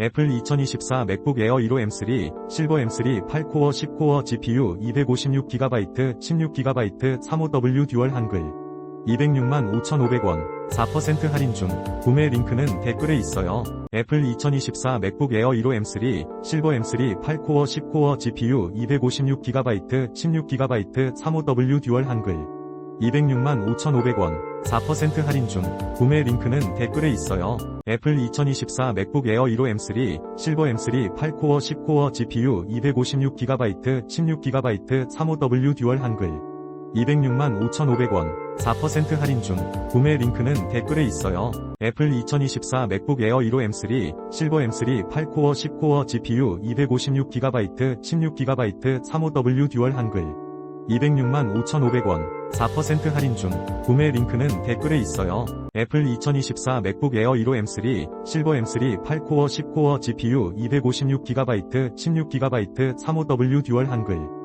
애플 2024 맥북 에어 1호 M3, 실버 M3 8코어 10코어 GPU 256GB, 16GB 35W 듀얼 한글 206만 5,500원 4% 할인 중 구매 링크는 댓글에 있어요. 애플 2024 맥북 에어 1호 M3, 실버 M3 8코어 10코어 GPU 256GB, 16GB 35W 듀얼 한글 206만 5,500원 4% 할인 중 구매 링크는 댓글에 있어요. 애플 2024 맥북 에어 1호 M3, 실버 M3 8코어 10코어 GPU 256GB, 16GB 35W 듀얼 한글 206만 5,500원 4% 할인 중 구매 링크는 댓글에 있어요. 애플 2024 맥북 에어 1호 M3, 실버 M3 8코어 10코어 GPU 256GB, 16GB 35W 듀얼 한글 206만 5,500원 4% 할인 중 구매 링크는 댓글에 있어요. 애플 2024 맥북 에어 1호 M3, 실버 M3 8코어 10코어 GPU 256GB, 16GB 35W 듀얼 한글